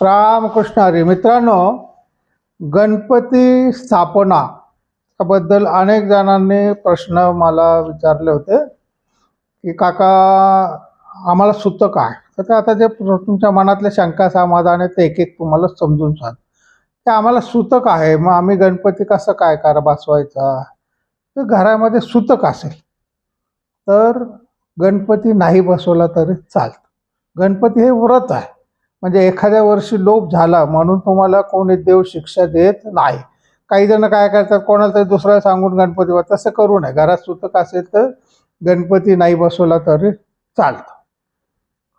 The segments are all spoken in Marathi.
रामकृष्ण हरी. मित्रांनो गणपती स्थापनाबद्दल अनेक जणांनी प्रश्न मला विचारले होते की काका आम्हाला सुतं काय? तर ते आता जे तुमच्या मनातल्या शंका समाधान आहे ते एक एक तुम्हाला समजून सांग. ते आम्हाला सुतक आहे? मग आम्ही गणपती कसं काय करा बसवायचा तर घरामध्ये सुतक असेल? तर गणपती नाही बसवला तरी चालतं. गणपती हे व्रत आहे. म्हणजे एखाद्या वर्षी लोप झाला म्हणून तुम्हाला कोणी देव शिक्षा देत नाही. काही जण काय करतात कोणाला तरी दुसऱ्याला सांगून गणपती बस तसं करू नये. घरात सुतक असेल तर गणपती नाही बसवला तरी चालतं.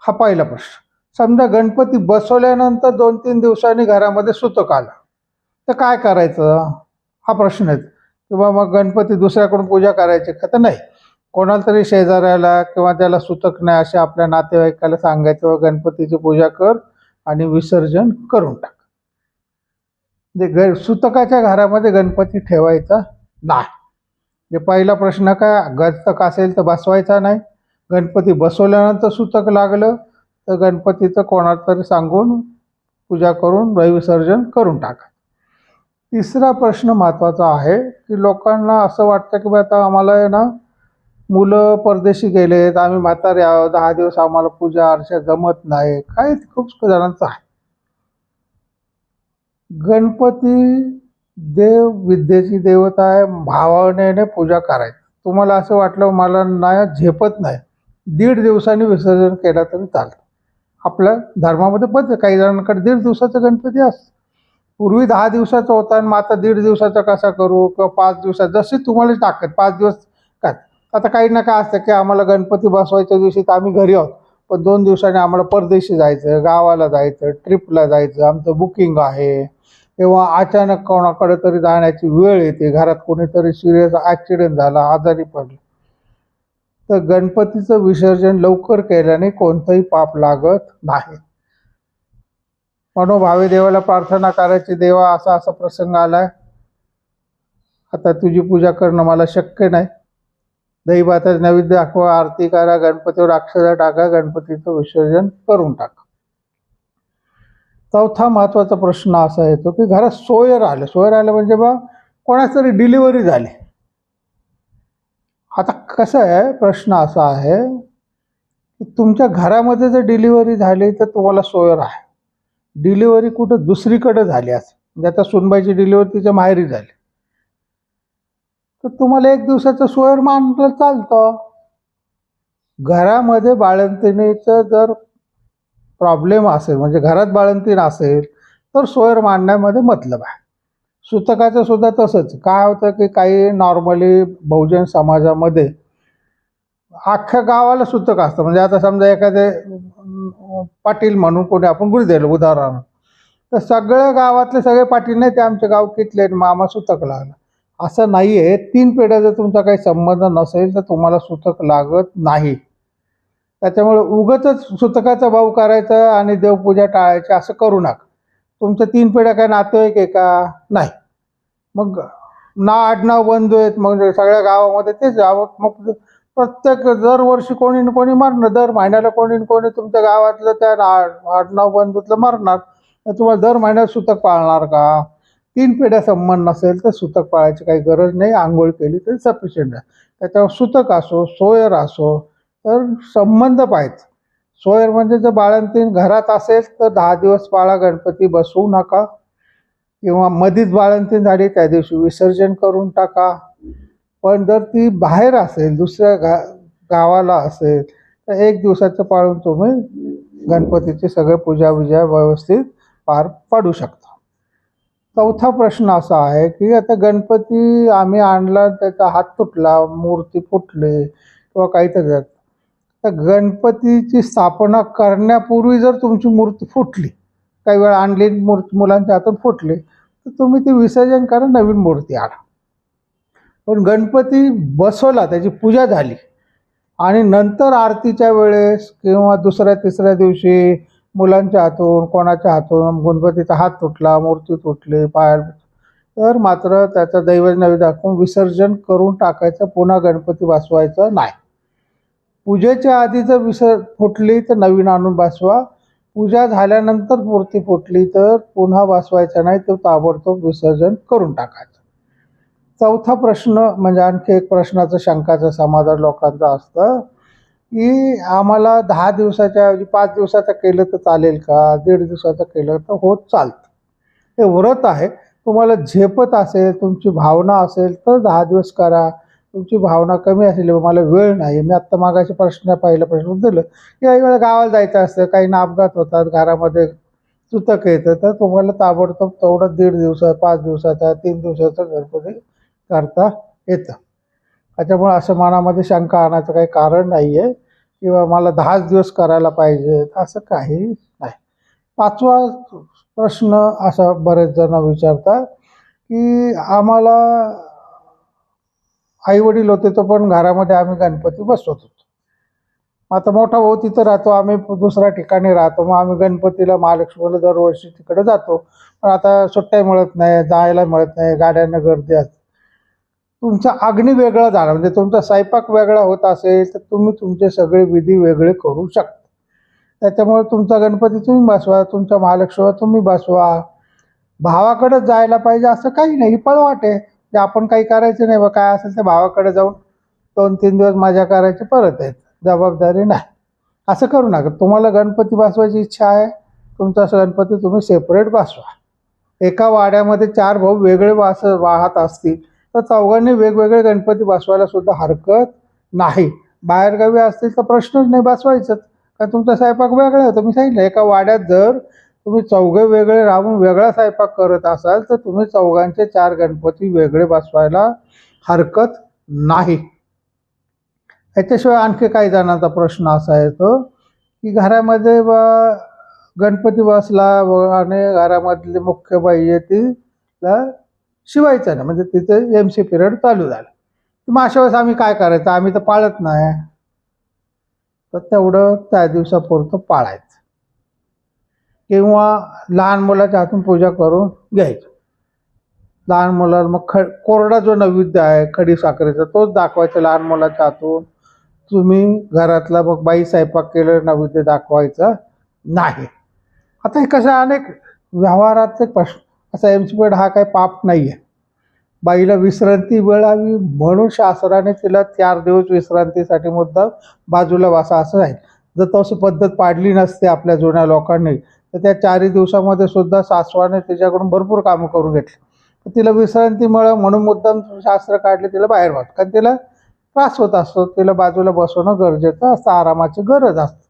हा पहिला प्रश्न. समजा गणपती बसवल्यानंतर दोन तीन दिवसांनी घरामध्ये सुतक आलं. तर काय करायचं? हा प्रश्न आहे. किंवा मग गणपती दुसऱ्याकडून पूजा करायची का? तर नाही. कोणाला तरी शेजाऱ्याला किंवा त्याला सुतक नाही अशा आपल्या नातेवाईकाला सांगायचं हो, गणपतीची पूजा कर. आणि विसर्जन करून टाक. म्हणजे ग सुतकाच्या घरामध्ये गणपती ठेवायचा नाही. जे पहिला प्रश्न काय गतक असेल तर बसवायचा नाही. गणपती बसवल्यानंतर सुतक लागलं तर गणपतीचं कोणाला तरी सांगून पूजा करून विसर्जन करून टाका. तिसरा प्रश्न महत्त्वाचा आहे की लोकांना असं वाटतं की बा आता आम्हाला आहे ना मुलं परदेशी गेलेत आम्ही म्हातारे आहोत दहा दिवस आम्हाला पूजा अर्चा जमत नाही. काही खूप जणांचं आहे. गणपती देव विद्येची देवता आहे भावनेने पूजा करायची. तुम्हाला असं वाटलं मला नाही झेपत नाही. दीड दिवसांनी विसर्जन केलं तरी चालतं. आपल्या धर्मामध्ये पद्धत काही जणांकडे दीड दिवसाचा गणपती असतो. पूर्वी दहा दिवसाचा होता आणि मग आता दीड दिवसाचा कसा करू? किंवा पाच दिवसात जशी तुम्हाला टाकत पाच दिवस काय? आता काही ना काय असतं की आम्हाला गणपती बसवायच्या दिवशी तर आम्ही घरी आहोत. पण दोन दिवसांनी आम्हाला परदेशी जायचं गावाला जायचं ट्रिपला जायचं आमचं बुकिंग आहे. किंवा अचानक कोणाकडे तरी जाण्याची वेळ येते. घरात कोणीतरी सिरियस ॲक्सिडेंट झाला आजारी पडलं. तर गणपतीचं विसर्जन लवकर केल्याने कोणतंही पाप लागत नाही. मनोभावे देवाला प्रार्थना करायची देवा असा असा प्रसंग आलाय. आता तुझी पूजा करणं मला शक्य नाही. दहीभाताचं नैवेद्य दाखवा आरती करा गणपतीवर अक्षर टाका गणपतीचं विसर्जन करून टाका. चौथा महत्त्वाचा प्रश्न असा येतो की घरात सोयर आलं सोयर आलं म्हणजे बा कोणाच तरी डिलिव्हरी झाली. आता कसं आहे प्रश्न असा आहे की तुमच्या घरामध्ये जर डिलिव्हरी झाली तर तुम्हाला सोयर आहे डिलिव्हरी कुठं दुसरीकडे झाली असं म्हणजे आता सुनबाईची डिलिव्हरी तिच्या माहेरी झाली. तर तुम्हाला एक दिवसाचं सोयर मानलं चालतं. घरामध्ये बाळंतिणीचं जर प्रॉब्लेम असेल म्हणजे घरात बाळंतीण असेल तर सोयर मांडण्यामध्ये मतलब आहे. सुतकाचं सुद्धा तसंच. काय होतं की काही नॉर्मली बहुजन समाजामध्ये अख्ख्या गावाला सुतक असतं. म्हणजे आता समजा एखादे पाटील म्हणून कोणी आपण गुरु दिलं उदाहरण. तर सगळ्या गावातले सगळे पाटील नाही ते आमच्या गाव कितले मामा सुतक लागला. असं नाही आहे तीन पिढ्याचा तुमचा काही संबंध नसेल तर तुम्हाला सुतक लागत नाही. त्याच्यामुळे उगतच सुतकाचा भाव करायचा आणि देवपूजा टाळायची असं करू नका. तुमच्या तीन पिढ्या काय नातेवाईक आहे का? नाही. मग ना आडनाव बंधू आहेत मग सगळ्या गावामध्ये तेच गाव मग प्रत्येक दरवर्षी कोणी न कोणी मरणार. दर महिन्याला कोणी कोणी तुमच्या गावातलं त्या आ- आडनाव बंधूतलं मरणार. तुम्हाला दर महिन्यात सुतक पाळणार का? तीन पिढ्या संबंध नसेल तर सुतक पाळायची काही गरज नाही आंघोळ केली तरी सफिशियंट आहे. त्याच्यावर सुतक असो सोयर असो तर संबंध पाहिजे. सोयर म्हणजे जर बाळंतीण घरात असेल तर दहा दिवस पाळा गणपती बसवू नका. किंवा मधीच बाळंतीण झाली त्या दिवशी विसर्जन करून टाका. पण जर ती बाहेर असेल दुसऱ्या गा गावाला असेल तर एक दिवसाचं पाळून तुम्ही गणपतीची सगळे पूजा विजा व्यवस्थित पार पाडू शकता. चौथा प्रश्न असा आहे की आता गणपती आम्ही आणला त्याचा हात तुटला मूर्ती फुटली किंवा काहीतरी तर गणपतीची स्थापना करण्यापूर्वी जर तुमची मूर्ती फुटली काही वेळा आणली मूर्ती मुलांच्या हातून फुटली तर तुम्ही ती विसर्जन करा नवीन मूर्ती आणा. पण गणपती बसवला त्याची पूजा झाली आणि नंतर आरतीच्या वेळेस किंवा दुसऱ्या तिसऱ्या दिवशी मुलांच्या हातून कोणाच्या हातून गणपतीचा हात तुटला मूर्ती तुटली पाय तर मात्र त्याचा दैवत दाखवून विसर्जन करून टाकायचं पुन्हा गणपती बसवायचा नाही. पूजेच्या आधी जर विसर फुटली तर नवीन आणून बसवा. पूजा झाल्यानंतर मूर्ती फुटली तर पुन्हा बसवायचं नाही तर ताबडतोब विसर्जन करून टाकायचं. चौथा प्रश्न म्हणजे आणखी एक प्रश्नाचं शंकाचं समाधान लोकांचं असतं. की आम्हाला दहा दिवसाच्या ऐवजी पाच दिवसाचं केलं तर चालेल का? दीड दिवसाचं केलं तर होत चालतं. हे व्रत आहे. तुम्हाला झेपत असेल तुमची भावना असेल तर दहा दिवस करा. तुमची भावना कमी असेल मला वेळ नाही. मी आत्ता मागाशी प्रश्न पहिला प्रश्न दिलं. की काही वेळा गावाला जायचं असतं काहींना अपघात होतात घरामध्ये चुतक येतं तर तुम्हाला ताबडतोब तेवढं दीड दिवसा पाच दिवसाचा तीन दिवसाचा गणपती करता येतं. त्याच्यामुळे असं मनामध्ये शंका आणायचं काही कारण नाही आहे किंवा मला दहाच दिवस करायला पाहिजे असं काही नाही. पाचवा प्रश्न असा बरेच जण विचारतात की आम्हाला आई वडील होते तर पण घरामध्ये आम्ही गणपती बसवत होतो. मग आता मोठा भाऊ तिथं राहतो आम्ही दुसऱ्या ठिकाणी राहतो. मग आम्ही गणपतीला महालक्ष्मीला दरवर्षी तिकडे जातो. पण आता सुट्ट्या मिळत नाही जायला मिळत नाही गाड्यांना गर्दी असते. तुमचा अग्नी वेगळा झाला. म्हणजे तुमचा स्वयंपाक वेगळा होत असेल तर तुम्ही तुमचे सगळे विधी वेगळे करू शकता. त्याच्यामुळे तुमचा गणपती तुम्ही बसवा तुमचा महालक्ष्मी तुम्ही बसवा. भावाकडे जायला पाहिजे असं काही नाही. ही पळवाट आहे. जे आपण काही करायचं नाही बा. काय असेल ते भावाकडे जाऊन दोन तीन दिवस मजा करायची परत आहेत जबाबदारी नाही. असं करू नका. तुम्हाला गणपती बसवायची इच्छा आहे तुमचा गणपती तुम्ही सेपरेट बसवा. एका वाड्यामध्ये चार भाऊ वेगळे वास वाहत असतील. तर चौघांनी वेगवेगळे गणपती बसवायला सुद्धा हरकत नाही. बाहेरगावी असतील तर प्रश्नच नाही बसवायचंच. कारण तुमचा स्वयंपाक वेगळा होता मी सांगितलं एका वाड्यात जर तुम्ही चौघे वेगळे राहून वेगळा स्वयंपाक करत असाल तर तुम्ही चौघांचे चार गणपती वेगळे बसवायला हरकत नाही. याच्याशिवाय आणखी काही जणांचा प्रश्न असा येतो की घरामध्ये ब गणपती बसला आणि घरामधली मुख्य बाई आहे तिला शिवायचं नाही म्हणजे तिथे एम सी पिरियड चालू झाला. मग अशा वेळेस आम्ही काय करायचं? आम्ही तर पाळत नाही. तर तेवढं त्या दिवसापुरतं पाळायचं. किंवा लहान मुलाच्या हातून पूजा करून घ्यायचं. लहान मुलाला मग ख कोरडा जो नैवेद्य आहे खडी साखरेचा तोच दाखवायचा लहान मुलाच्या हातून. तुम्ही घरातला मग बाई स्वयंपाक केलं नैवेद्य दाखवायचं नाही. आता हे कसं अनेक व्यवहाराचे प्रश्न असा एम सी हा काही पाप नाही आहे बाईला विश्रांती मिळावी म्हणून शास्त्राने तिला चार दिवस विश्रांतीसाठी मुद्दा बाजूला वासा असं आहे. जर तशी पद्धत पाडली नसते आपल्या जुन्या लोकांनी तर त्या चारही दिवसामध्ये सुद्धा सासवाने तिच्याकडून भरपूर कामं करून घेतली. तर तिला विश्रांती मिळावं म्हणून मुद्दाम शास्त्र काढले तिला बाहेर वाट कारण तिला त्रास होत असतो तिला बाजूला बसवणं गरजेचं असतं आरामाची गरज असते.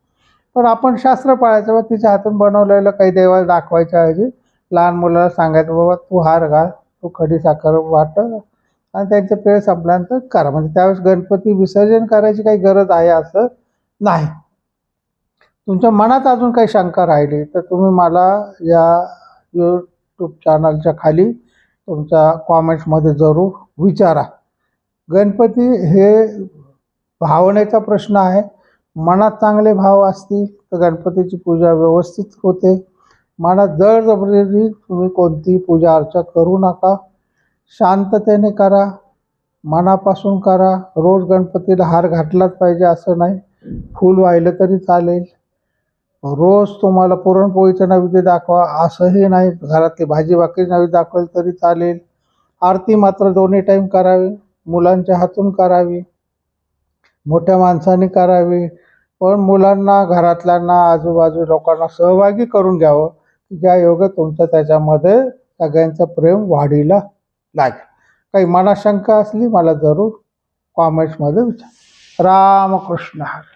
पण आपण शास्त्र पाळायचं व तिच्या हातून बनवलेलं काही देवाला दाखवायच्या ऐवजी लहान मुलाला सांगायचं बाबा तू हार घाल तू खडी साखर वाट आणि त्यांचे पेळ संपल्यानंतर करा. म्हणजे त्यावेळेस गणपती विसर्जन करायची काही गरज आहे असं नाही. तुमच्या मनात अजून काही शंका राहिली तर तुम्ही मला या यूट्यूब चॅनलच्या खाली तुमच्या कॉमेंट्समध्ये जरूर विचारा. गणपती हे भावनेचा प्रश्न आहे. मनात चांगले भाव असतील तर गणपतीची पूजा व्यवस्थित होते. मनात जळजबरी तुम्ही कोणती पूजा अर्चा करू नका शांततेने करा मनापासून करा रोज गणपतीला हार घातलाच पाहिजे असं नाही फूल वाहिलं तरी चालेल. रोज तुम्हाला पुरणपोळीचं नैवेद्य दाखवा असंही नाही घरातली भाजी भाकरी नैवेद्य दाखवलं तरी चालेल. आरती मात्र दोन्ही टाईम करावी मुलांच्या हातून करावी मोठ्या माणसाने करावी. पण मुलांना घरातल्यांना आजूबाजू लोकांना सहभागी करून घ्यावं. ज्या योग तुमचं त्याच्यामध्ये सगळ्यांचं प्रेम वाढीला लागेल. काही मनाशंका असली मला जरूर कॉमेंट्समध्ये विचार. रामकृष्ण हरी.